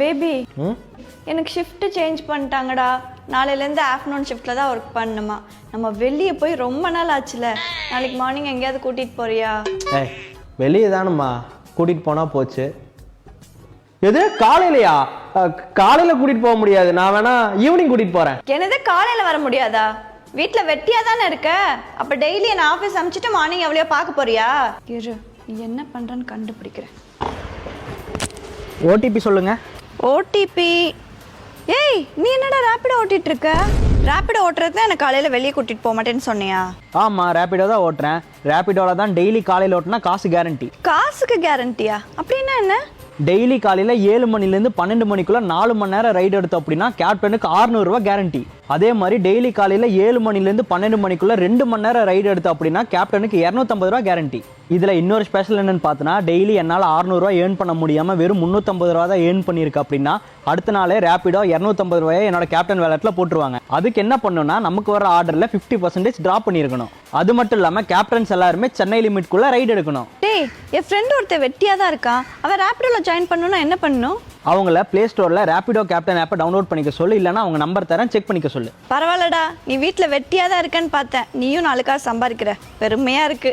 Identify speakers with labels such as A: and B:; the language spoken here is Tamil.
A: பேபி
B: ம்
A: எனக்கு ஷிஃப்ட் சேஞ்ச் பண்ணிட்டாங்கடா. நாளையிலேருந்து ஆஃப்டர்நூன் ஷிஃப்ட்டில் தான் ஒர்க் பண்ணணுமா நம்ம வெளியே போய் ரொம்ப நாள் ஆச்சுல. நாளைக்கு மார்னிங் எங்கேயாவது கூட்டிகிட்டு போறியா?
B: ஏய் வெளியே தானம்மா. கூட்டிகிட்டு போனால் போச்சு. எது? காலையிலையா? காலையில் கூட்டிகிட்டு போக முடியாது. நான் வேணா ஈவினிங் கூட்டிகிட்டு போகிறேன்
A: என்னது? காலையில் வர முடியாதா? வீட்டில் வெட்டியாக தானே இருக்க? அப்போ டெய்லி நான் ஆஃபீஸ் அனுப்பிச்சிட்டு மார்னிங் எவ்வளோ பார்க்க போறியா? இரு நீ என்ன பண்ணுறன்னு கண்டுபிடிக்கிறேன்.
C: ஓடிபி சொல்லுங்க.
A: ஓடிபி ஏய் நீ என்னடா ரேப்பிடோ ஓட்டிட்டு இருக்க ரேப்பிடோ ஓட்டுறது தான் எனக்கு காலையில் வெளியே கூட்டிகிட்டு போக மாட்டேன்னு சொன்னியா?
C: ஆமாம் ரேப்பிடோ தான் ஓட்டுறேன். ரேப்பிடோவில் தான் டெய்லி காலையில் ஓட்டினா காசு கேரண்டி
A: காசுக்கு கேரண்டியா அப்படின்னா என்ன?
C: டெய்லி காலையில் ஏழு மணிலேருந்து பன்னெண்டு மணிக்குள்ளே நாலு மணி நேரம் ரைடு எடுத்தோம் அப்படின்னா கேப்டனுக்கு ஆறுநூறுவா கேரண்டி அதே மாதிரி டெய்லி காலையில் ஏழு மணிலேருந்து பன்னெண்டு மணிக்குள்ளே ரெண்டு மணி நேரம் ரைடு எடுத்தோம் அப்படின்னா கேப்டனுக்கு இரநூத்தம்பது ரூபா கேரண்டி இதில் இன்னொரு ஸ்பெஷல் என்னன்னு பார்த்தோன்னா டெய்லி என்னால் ஆறுநூறுவா ஏர்ன் பண்ண முடியாமல் வெறும் முந்நூற்றம்பது ரூபா தான் ஏர்ன் பண்ணியிருக்கு அப்படின்னா அடுத்த நாளே ரேப்பிடோ இரநூத்தம்பது ரூபாயை என்னோட கேப்டன் வேலட்டில் போட்டுருவாங்க. அதுக்கு என்ன பண்ணணும்னா நமக்கு வர ஆர்டரில் ஃபிஃப்டி பர்சன்டேஜ் ட்ராப் பண்ணியிருக்கணும். அது மட்டும் இல்லாமல் கேப்டன்ஸ் எல்லாருமே சென்னை லிமிட்குள்ளே ரைடு எடுக்கணும்.
A: டேய் என் ஃப்ரெண்ட் ஒருத்தன் வெட்டியாக தான் இருக்கான் அவன் ரேப்பிடோவில் ஜாயின் பண்ணணும்னா என்ன பண்ணணும்
C: அவங்கள ப்ளே ஸ்டோரில் ரேப்பிடோ கேப்டன் ஆப்பை டவுன்லோட் பண்ணிக்க சொல்லு இல்லைனா அவங்க நம்பர் தரேன் செக் பண்ணிக்க சொல்லு.
A: பரவாயில்லடா நீ வீட்டில் வெட்டியாக தான் இருக்கேன்னு பார்த்தேன். நீயும் நாளுக்காக சம்பாதிக்கிற. பெருமையாக இருக்கு.